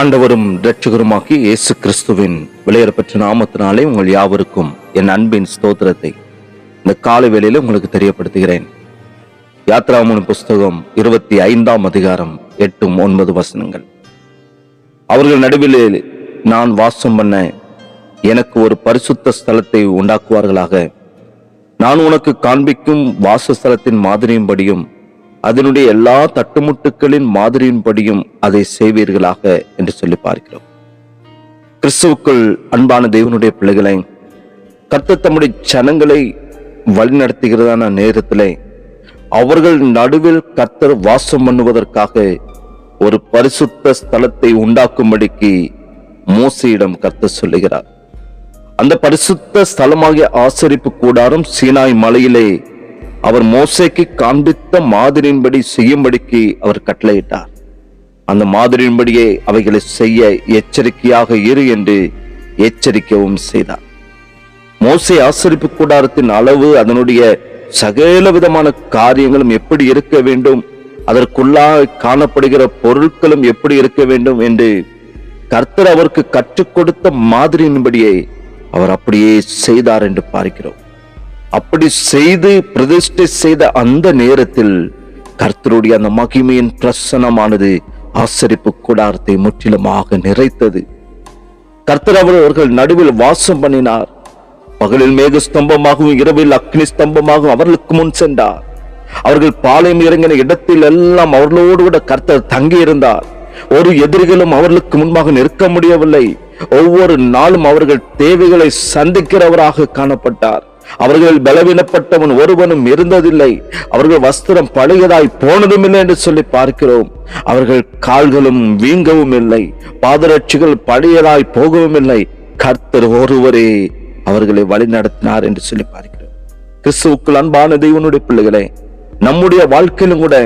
ஆண்டவரும் இரட்சகருமாகி இயேசு கிறிஸ்துவின் விளையாடப்பெற்ற நாமத்தினாலே உங்கள் யாவருக்கும் என் அன்பின் ஸ்தோத்திரத்தை இந்த காலை வேளையில் உங்களுக்கு தெரியப்படுத்துகிறேன். யாத்ராமன் புஸ்தகம் இருபத்தி ஐந்தாம் அதிகாரம் எட்டும் ஒன்பது வசனங்கள். அவர்கள் நடுவிலே நான் வாசம் பண்ண எனக்கு ஒரு பரிசுத்த ஸ்தலத்தை உண்டாக்குவார்களாக. நான் உனக்கு காண்பிக்கும் வாசஸ்தலத்தின் மாதிரியும்படியும் அதனுடைய எல்லா தட்டுமுட்டுக்களின் மாதிரியின்படியும் அதை செய்வீர்களாக என்று சொல்லி பார்க்கிறோம். கிறிஸ்துவுக்குள் அன்பான தேவனுடைய பிள்ளைகளை கர்த்தர் தம்முடைய ஜனங்களை வழிநடத்துகிறதான நேரத்திலே அவர்கள் நடுவில் கர்த்தர் வாசம் பண்ணுவதற்காக ஒரு பரிசுத்த ஸ்தலத்தை உண்டாக்கும்படிக்கு மோசையிடம் கர்த்தர் சொல்லுகிறார். அந்த பரிசுத்த ஸ்தலமாகிய ஆசரிப்பு கூடாரம் சீனாய் மலையிலே அவர் மோசைக்கு காண்பித்த மாதிரியின்படி செய்யும்படிக்கு அவர் கட்டளையிட்டார். அந்த மாதிரியின்படியே அவைகளை செய்ய எச்சரிக்கையாக இரு என்று எச்சரிக்கவும் செய்தார். மோசை ஆசரிப்பு கூடாரத்தின் அளவு அதனுடைய சகல விதமான காரியங்களும் எப்படி இருக்க வேண்டும் அதற்குள்ளாக காணப்படுகிற பொருட்களும் எப்படி இருக்க வேண்டும் என்று கர்த்தர் அவருக்கு கற்றுக் கொடுத்த மாதிரியின்படியே அவர் அப்படியே செய்தார் என்று பார்க்கிறோம். அப்படி செய்து பிரதிஷ்டை செய்த அந்த நேரத்தில் கர்த்தருடைய அந்த மகிமையின் பிரசனமானது ஆசரிப்பு கூடாரத்தை முற்றிலுமாக நிறைத்தது. கர்த்தர் அவர்கள் நடுவில் வாசம் பண்ணினார். பகலில் மேக ஸ்தம்பமாகவும் இரவில் அக்னி ஸ்தம்பமாகவும் அவர்களுக்கு முன் சென்றார். அவர்கள் பாளையம் இறங்கின இடத்தில் எல்லாம் அவர்களோடு கூட கர்த்தர் தங்கி இருந்தார் ஒரு எதிரிகளும் அவர்களுக்கு முன்பாக நிற்க முடியவில்லை. ஒவ்வொரு நாளும் அவர்கள் தேவைகளை சந்திக்கிறவராக காணப்பட்டார். அவர்கள் பலவீனப்பட்டவன் ஒருவனும் இருந்ததில்லை. அவர்கள் வஸ்திரம் பழையதாய் போனதும் இல்லை என்று சொல்லி பார்க்கிறோம். அவர்கள் கால்களும் வீங்கவும் இல்லை பாதரட்சிகள் பழையதாய் போகவும் இல்லை கர்த்தர் ஒருவரே அவர்களை வழி நடத்தினார் என்று சொல்லி பார்க்கிறோம். கிறிஸ்துவுக்குள் அன்பான தெய்வனுடைய பிள்ளைகளே நம்முடைய வாழ்க்கையிலும் கூட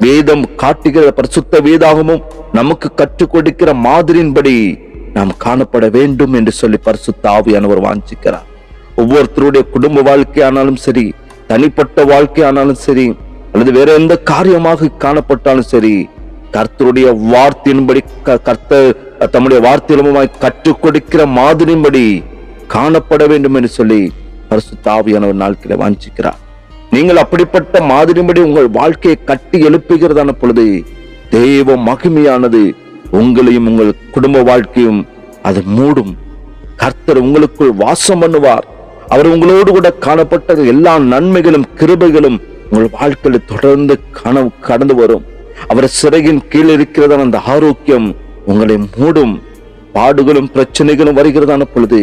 வேதம் காட்டுகிற பரிசுத்த வேதாகமும் நமக்கு கற்றுக் கொடுக்கிற மாதிரியின்படி நாம் காணப்பட வேண்டும் என்று சொல்லி பரிசுத்த ஆவியானவர் வாஞ்சிக்கிறார். ஒவ்வொருத்தருடைய குடும்ப வாழ்க்கையானாலும் சரி தனிப்பட்ட வாழ்க்கையானாலும் சரி அல்லது வேற எந்த காரியமாக காணப்பட்டாலும் சரி கர்த்தருடைய வார்த்தையின்படி க- கர்த்தர் தம்முடைய வார்த்தையிலுமாய் கற்றுக் கொடுக்கிற மாதிரியின்படி காணப்பட வேண்டும் என்று சொல்லி பரிசுத்த ஒரு நாட்களை வாஞ்சிக்கிறார். நீங்கள் அப்படிப்பட்ட மாதிரியின்படி உங்கள் வாழ்க்கையை கட்டி எழுப்புகிறதான பொழுது தெய்வ மகிமையானது உங்களையும் உங்கள் குடும்ப வாழ்க்கையும் அது மூடும். கர்த்தர் உங்களுக்குள் வாசம் பண்ணுவார். அவர் உங்களோடு கூட காணப்பட்ட எல்லா நன்மைகளும் கிருபைகளும் உங்கள் வாழ்க்கையில் தொடர்ந்து கனவு கடந்து வரும். அவர் சிறையின் கீழ் இருக்கிறதான அந்த ஆரோக்கியம் உங்களை மூடும். பாடுகளும் பிரச்சனைகளும் வருகிறதான பொழுது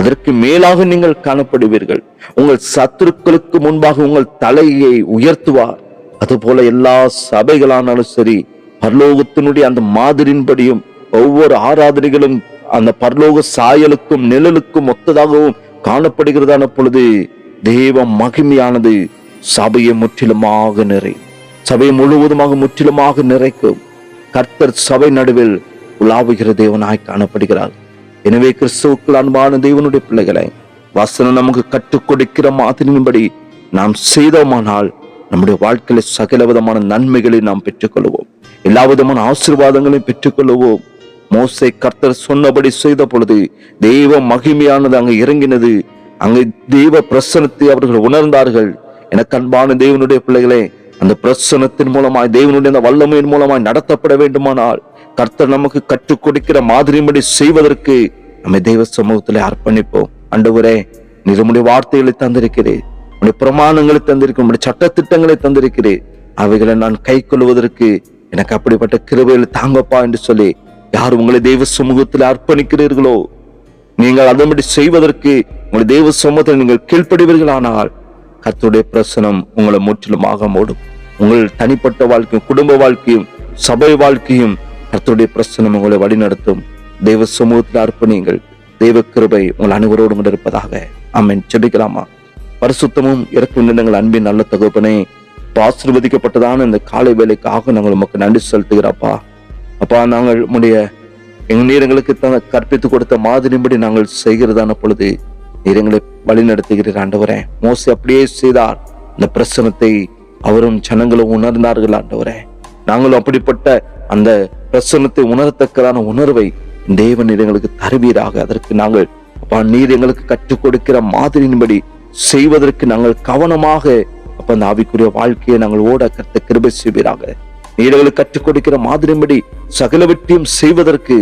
அதற்கு மேலாக நீங்கள் காணப்படுவீர்கள். உங்கள் சத்துருக்களுக்கு முன்பாக உங்கள் தலையை உயர்த்துவார். அதுபோல எல்லா சபைகளானாலும் சரி பரலோகத்தினுடைய அந்த மாதிரின்படியும் ஒவ்வொரு ஆராதனைகளும் அந்த பரலோக சாயலுக்கும் நிழலுக்கும் ஒத்ததாகவும் காணப்படுகிறதான பொழுது தேவ மகிமையானது சபையை முற்றிலுமாக நிறை. சபை முழுவதுமாக முற்றிலுமாக நிறைக்கும். கர்த்தர் சபை நடுவில் உலாவுகிற தேவனாய் காணப்படுகிறார். எனவே கிறிஸ்துவுக்குள் அன்பான தேவனுடைய பிள்ளைகளை வசனம் நமக்கு கற்றுக் கொடுக்கிற மாதிரியின்படி நாம் செய்தோமானால் நம்முடைய வாழ்க்கையில சகல விதமான நன்மைகளை நாம் பெற்றுக்கொள்வோம். எல்லா விதமான ஆசீர்வாதங்களையும் பெற்றுக்கொள்வோம். மோசை கர்த்தர் சொன்னபடி செய்த பொழுது தெய்வ மகிமையானது அங்கு இறங்கினது. அங்கே தெய்வ பிரசனத்தை அவர்கள் உணர்ந்தார்கள். எனக்கு அன்பான தேவனுடைய பிள்ளைகளே அந்த பிரசனத்தின் மூலமாய் தேவனுடைய அந்த வல்லமையின் மூலமாய் நடத்தப்பட வேண்டுமானால் கர்த்தர் நமக்கு கற்றுக் கொடுக்கிற மாதிரிபடி செய்வதற்கு நம்மை தெய்வ சமூகத்திலே அர்ப்பணிப்போம். அண்டவரே நீர் வார்த்தைகளை தந்திருக்கிறேன் உடைய பிரமாணங்களை தந்திருக்கிறேன் உடைய சட்டத்திட்டங்களை தந்திருக்கிறேன் அவைகளை நான் கை கொள்வதற்கு எனக்கு அப்படிப்பட்ட கிருபையில் தாங்கப்பா என்று சொல்லி யார் உங்களை தெய்வ சமூகத்தில் அர்ப்பணிக்கிறீர்களோ நீங்கள் அதன்படி செய்வதற்கு உங்களை தெய்வ சமூகத்தில் நீங்கள் கீழ்ப்படுவீர்களானால் கத்துடைய பிரசனம் உங்களை முற்றிலுமாக மூடும். உங்கள் தனிப்பட்ட வாழ்க்கையும் குடும்ப வாழ்க்கையும் சபை வாழ்க்கையும் கத்துடைய பிரசனம் உங்களை வழிநடத்தும். தெய்வ சமூகத்தில் அர்ப்பணியுங்கள். தெய்வ கிருபை உங்கள் அனைவரோடு கூட இருப்பதாக. அம்மன் செபிக்கலாமா பரிசுத்தமும் இறக்கும் நிலங்கள் அன்பின் நல்ல தகப்பனே ஆசிர்வதிக்கப்பட்டதான இந்த காலை வேலைக்காக நாங்கள் உமக்கு நன்றி செலுத்துகிறப்பா அப்பா நாங்கள் உம்முடைய எங்கள் நீரங்களுக்கு தந்த கற்பித்து கொடுத்த மாதிரிபடி நாங்கள் செய்கிறதான பொழுது நீர் எங்களை வழி நடத்துகிறீர் ஆண்டவரே. மோசி அப்படியே செய்தார். இந்த பிரசனத்தை அவரும் ஜனங்களும் உணர்ந்தார்கள் ஆண்டவரே. நாங்களும் அப்படிப்பட்ட அந்த பிரசனத்தை உணரத்தக்கதான உணர்வை தேவன் எங்களுக்கு தருவீராக. அதற்கு நாங்கள் அப்பா நீர் எங்களுக்கு கற்றுக் கொடுக்கிற மாதிரியின்படி செய்வதற்கு நாங்கள் கவனமாக அப்ப அந்த ஆவிக்குரிய வாழ்க்கையை நாங்கள் ஓட கத்த கிருபை செய்வீராக. நீர் எங்களுக்கு கற்றுக் கொடுக்கிற மாதிரியின்படி சகலவற்றையும் செய்வதற்கு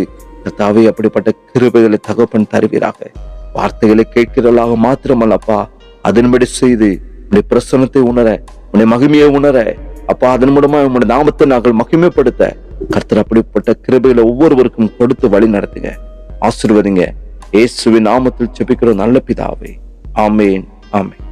கர்த்தாவே அப்படிப்பட்ட கிருபைகளை தகப்பன் தருவீராக. வார்த்தைகளை கேட்கிறவர்களாக மாத்திரமல்லப்பா அதன்படி செய்து உடைய பிரசனத்தை உணர உன்னை மகிமையை உணர அப்பா அதன் மூலமா உங்களுடைய நாமத்தை நாங்கள் மகிமைப்படுத்த கர்த்தர் அப்படிப்பட்ட கிருபைகளை ஒவ்வொருவருக்கும் கொடுத்து வழி நடத்துங்க. ஆசிர்வதிங்க. இயேசுவின் நாமத்தில் செபிக்கிற நல்ல பிதாவே. ஆமேன் ஆமேன்.